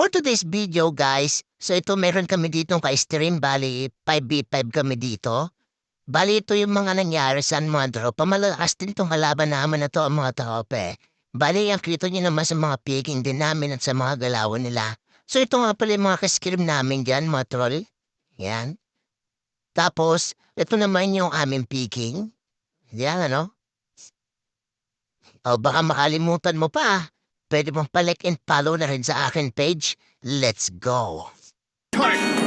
For today's video guys, so ito meron kami dito kay stream, bali 5v5 kami dito. Bali ito yung mga nangyari sa mga tropa. Malakas din itong kalaban namin na to ang mga tropa eh. Bali ang kita nyo naman sa mga picking din namin at sa mga galawan nila. So ito nga pala yung mga kaskrim namin dyan mga troll. Yan. Tapos, ito naman yung aming picking. Yan ano. O baka makalimutan mo pa. Pwede mong pa-like and follow na rin sa akin page. Let's go! Sana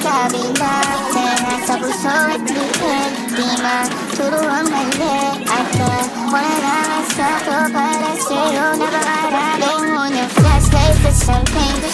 Mati sa magkabila Tenga sa puso at likid Di maturo ang mali At uh, wala na nga sa to Para sa'yo na pangarapin mo na flashlight Sa something gusto nila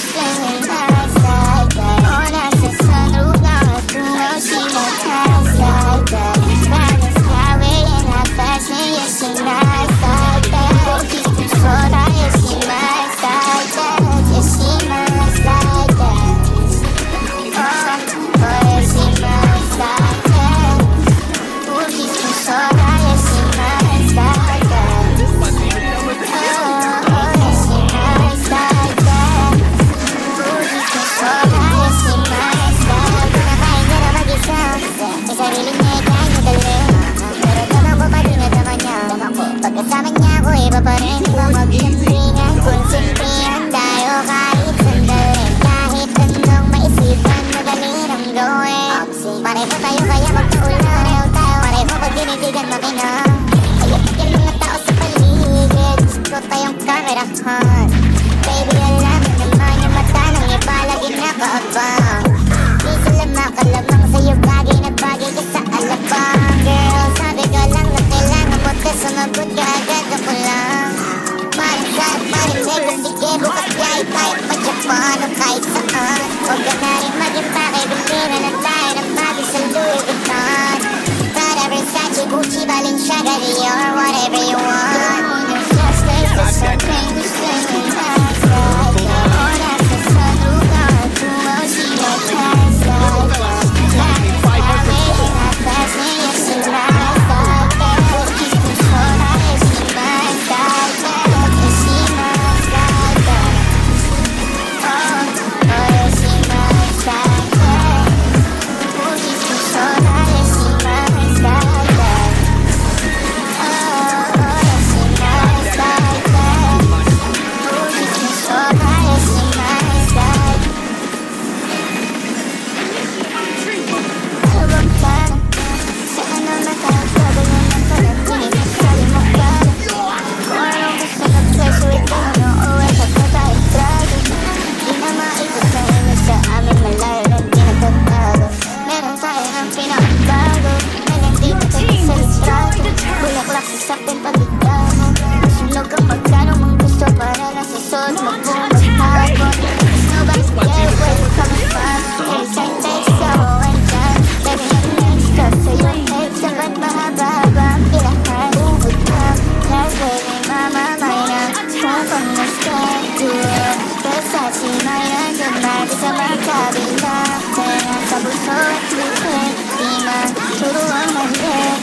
pag dinitigan makinang Ayok yung mga tao sa paligid. Gusto tayong Baby alam mo naman yung mata ng iba. Lagi nakaabang Di sila makalamang sa'yo. Bagay na bagay ka sa alabang. Girl, sabi ka lang na mo ka Sumagot ka agad. Ako lang. Marinig na sige Bukas biyahe tayo pa Japan o kahit saan. Huwag ka na rin maging pakibiliran na tayo Gucci, Balenciaga, Dior Whatever you want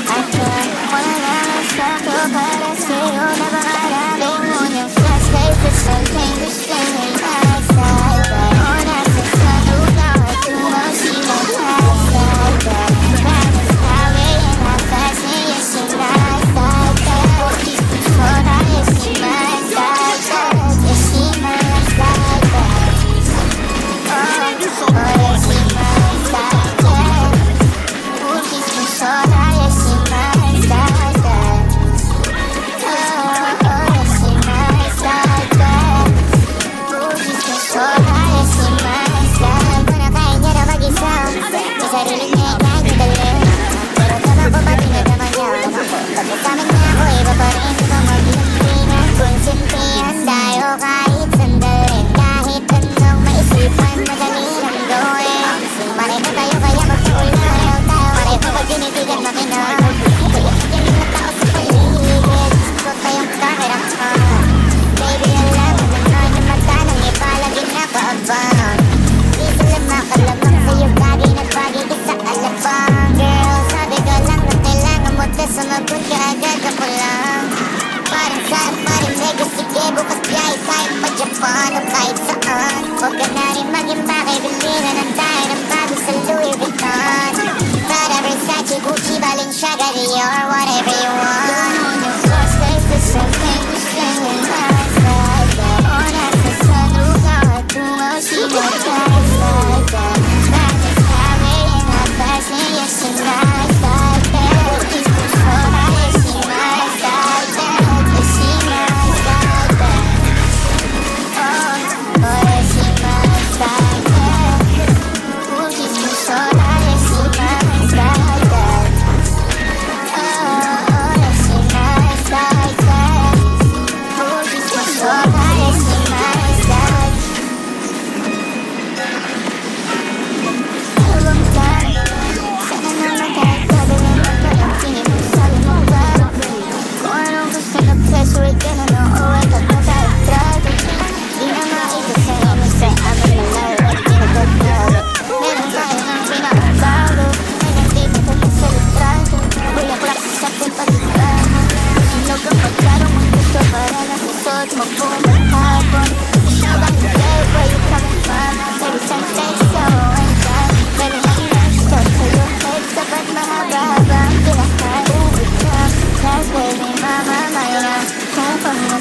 I can't, when I'm stuck, you'll never hide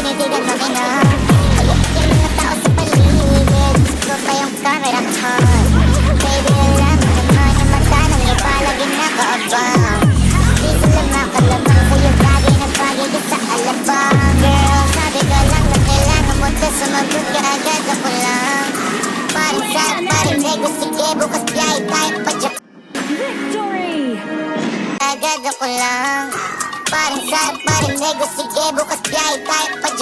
Magtinitigan kami na Yung mga tao sa paligid Gusto pa yung camera ko Baby, ang mata ng iba Laging nakaabang Di sila makalabang Sa'yo bagay na ka sa alabang Girl, lang na kailangan mo to Sumagot ka agad ako lang Paring sa paring rego Sige, bukas biyahe tayo pa Victory! Agad ako Paring sa paring rego Sige, bukas biyahe tayo pa Japan